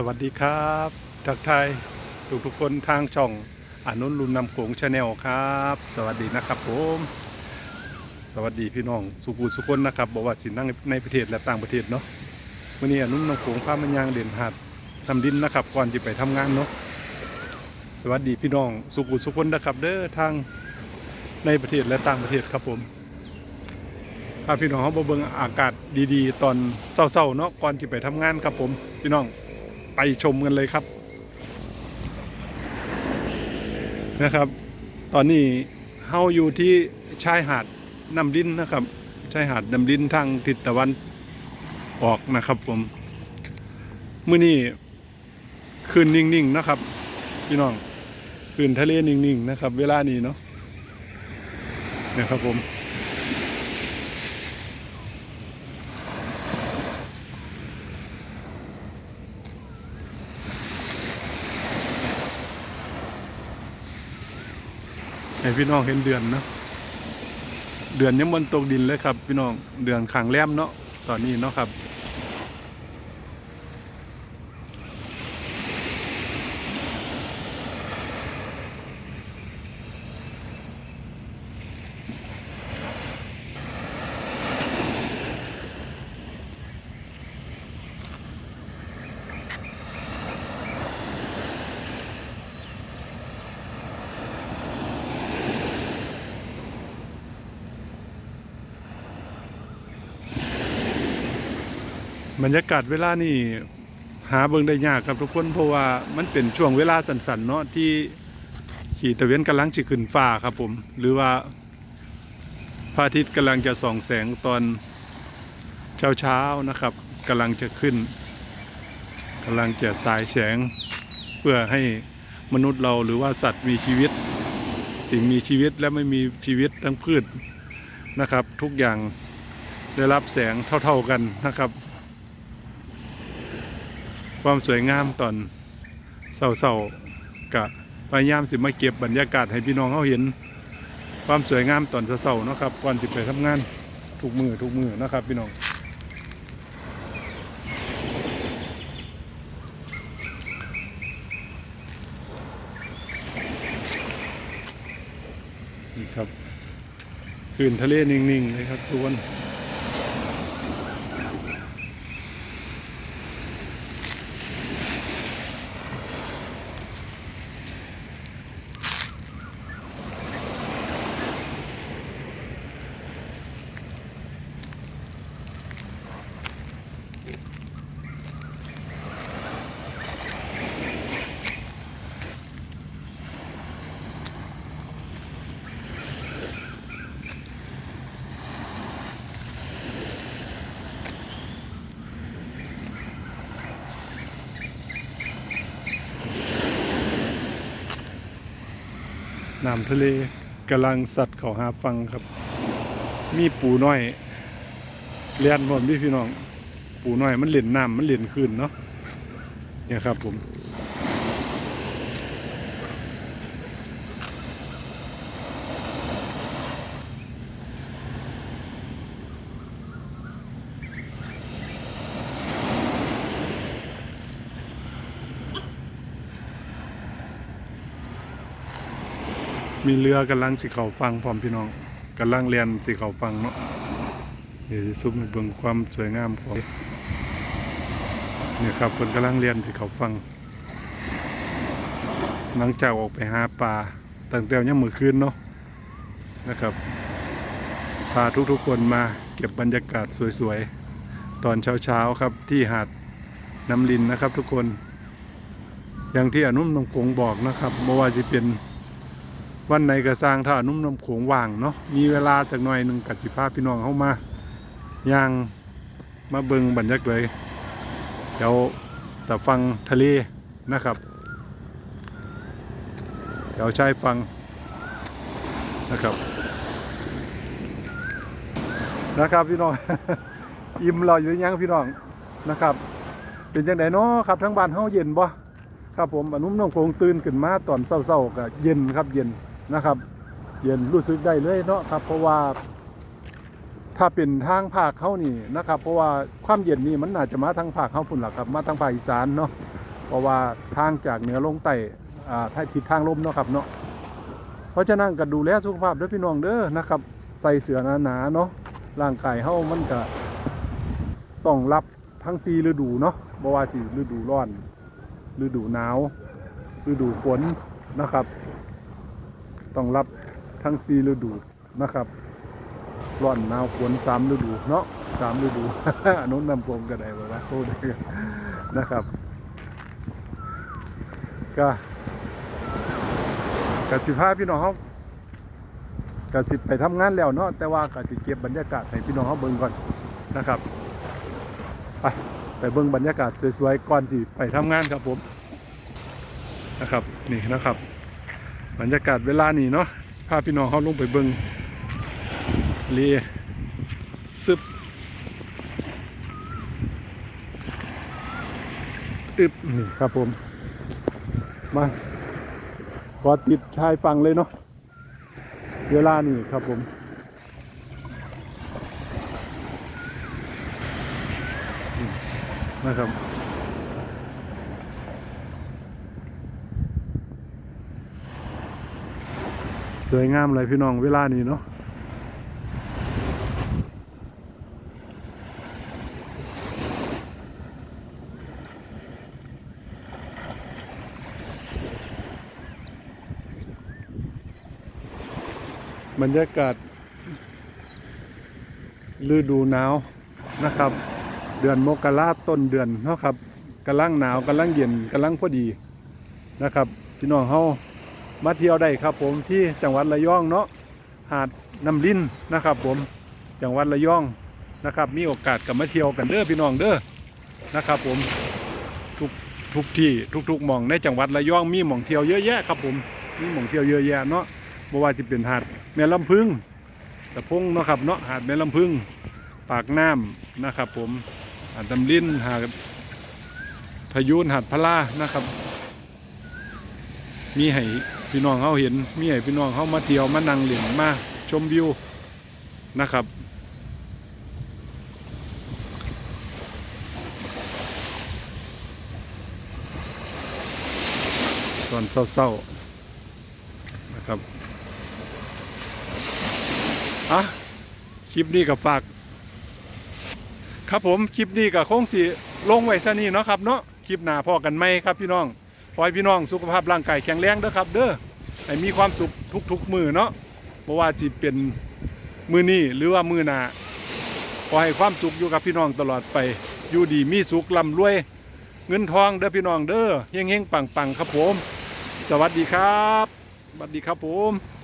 สวัสดีครับทักทายทุกทุกๆคนทางช่องอนุนลุมนำโขงชาแนลครับ สวัสดีนะครับผม สวัสดีพี่น้องสุกูสุคนนะครับบอกว่าสินั่งในประเทศและต่างประเทศเนาะวันนี้อนุนนำโขงพามันยางเด่นหัดทำดินนะครับก่อนจะไปทำงานเนาะสวัสดีพี่น้องสุกูสุคนนะครับเด้อทางในประเทศและต่างประเทศครับผมพาพี่น้องเขามาเบิงอากาศดีๆ ตอนเศร้าๆเนาะก่อนที่ไปทำงานครับผม พี่น้อง ไปชมกันเลยครับนะครับ ตอนนี้เฮาอยู่ที่ชายหาดน้ำดินนะครับ ชายหาดน้ำดินทางทิศตะวันออกนะครับผมมื้อนี้คืนนิ่งๆนะครับ พี่น้องคืนทะเลนิ่งๆนะครับ เวลานี้เนาะนะครับผม ให้พี่น้องเห็นเดือนเนาะเดือนยังบนตกดินเลยครับ พี่น้องเดือนขางแรมเนาะตอนนี้เนาะครับ บรรยากาศเวลานี่หาเบิ่งได้ยากครับทุกคนเพราะว่ามันเป็นช่วงเวลาสั้นๆเนาะที่ขี่ตะเวนกำลังจะขึ้นฟ้าครับผม หรือว่าพระอาทิตย์กำลังจะส่องแสงตอนเช้าๆนะครับกำลังจะขึ้นกำลังจะสายแสงเพื่อให้มนุษย์เราหรือว่าสัตว์มีชีวิต สิ่งมีชีวิตและไม่มีชีวิตทั้งพืชนะครับ ทุกอย่างได้รับแสงเท่า ๆกันนะครับ ความสวยงามตอนเศร้าๆกะพยายามสิมาเก็บบรรยากาศให้พี่น้องเขาเห็น ความสวยงามตอนเศร้าๆเนาะครับก่อนสิไปทำงานทุกมือทุกมือนะครับ พี่น้องนี่ครับคืนทะเลนิ่งๆเลยครับทุกคน น้ำทะเลกำลังสัตว์เขาหาฟังครับ มีปูน้อยเลียนผมพี่พี่น้อง ปูน้อยมันเล่นน้ำมันเล่นขึ้นเนาะเนี่ยครับผม มีเรือกำลังสิเขาฟังพร้อมพี่น้องกำลังเรียนสิเขาฟังเนาะเดี๋ยวสิซุ่มให้เบิ่งความสวยงามของเนี่ยครับคนกำลังเรียนสิเขาฟัง หลังจากออกไปหาปลาตั้งแต่ยังมือคืนเนาะนะครับพาทุกๆคนมาเก็บบรรยากาศสวยๆ ตอนเช้าๆครับที่หาดน้ำลินนะครับทุกคน อย่างที่อนุ่มนงกงบอกนะครับเมื่อว่าจะเป็น วันไหนก็สร้างถ้านุ่มน้ำโขงว่างเนาะมีเวลาจากหน่อยหนึ่งกัดสิพาพี่น้องเข้ามาย่างมาเบิงบรรยากาศเลยเดี๋ยวแต่ฟังทะเลนะครับเดี๋ยวใชายฟังนะครับ นะครับพี่น้อง อิ่มเราอยู่ยังพี่น้องนะครับ เป็นจังไดเนาะครับทั้งบ้านเฮาเย็นบ่ครับผมอนุ่มน้องโขงตื่นขึ้นมาตอนเช้าๆก็เย็นครับเย็น นะครับ เย็นรู้สึกได้เลยเนาะครับ เพราะว่า ถ้าเป็นทางภาคเขานี่นะครับ เพราะว่าความเย็นนี่มันน่าจจะมาทางภาคเขาพุ่นหลักครับ มาทางภาคอีสานเนาะเพราะว่าทางจากเหนือลงใต้อ่าถ้าทิศทางลมเนาะครับเนาะเพราะฉะนั้นก็ดูแลสุขภาพด้วยพี่น้องเด้อนะครับใส่เสื้อหนาๆเนาะร่างกายเฮามันก็ต้องรับทั้ง4ฤดูเนาะบ่ว่าสิฤดูร้อน ฤดูหนาว ฤดูฝนนะครับ ต้องรับทั้ง4ฤดูนะครับร้อนหนาวฝนสามฤดูเนาะสามฤดูอนุนำผมก็ได้บ่ว่าโทษเด้อนะครับก็กสิพาพี่น้องเขากสิไปทำงานแล้วเนาะแต่ว่ากสิเก็บบรรยากาศให้พี่น้องเขาเบิ่งก่อนนะครับไปไปเบิ่งบรรยากาศสวยๆก่อนที่ไปทำงานครับผมนะครับ นี่นะครับ บรรยากาศเวลานี้เนาะพาพี่น้องเขาลงไปเบิงเลีซึบอึบนี่ครับผม มาขอติดชายฟังเลยเนาะเวลานี่ครับผมนะครับ สวยงามเลยพี่น้องเวลานี้เนาะบรรยากาศฤดูหนาวนะครับ เดือนมกราต้นเดือนเนาะครับกำลังหนาวกำลังเย็นกำลังพอดีนะครับพี่น้องเฮา มาเที่ยวได้ครับผมที่จังหวัดระยองเนาะหาดน้ำลิ้นนะครับ ผมจังหวัดระยองนะครับ มีโอกาสกับมาเที่ยวกันเด้อพี่น้องเด้อนะครับ ผมทุกทุกที่ทุกๆหม่องในจังหวัดระยองมีหม่องเที่ยวเยอะแยะครับผมมีหม่องเที่ยวเยอะแยะเนาะบ่ว่าจะเป็นหาดแม่ลำพึงตะพงเนาะครับเนาะหาดแม่ลำพึงปากน้ำนะครับ ผมหาดตำลินหาดพายุนหาดพะลานะครับ มีให้ พี่น้องเขาเห็นมีให้พี่น้องเขามาเที่ยวมานั่งเล่นมาชมวิวนะครับตอนเศร้าๆนะครับอะคลิปนี้กับฝากครับผมคลิปนี้กับคงสีลงไว้ซะนี่เนาะครับเนาะคลิปหน้าพอกันไหมครับพี่น้อง ขอให้พี่น้องสุขภาพร่างกายแข็งแรงเด้อครับ เด้อให้มีความสุขทุกๆมือเนาะเพราะว่าจีเป็นมือนี้หรือว่ามือหนาขอให้ความสุขอยู่กับพี่น้องตลอดไป อยู่ดีมีสุขลำรวย เงินทองเด้อพี่น้องเด้อเฮงเฮงปังปังครับผม สวัสดีครับสวัสดีครับผม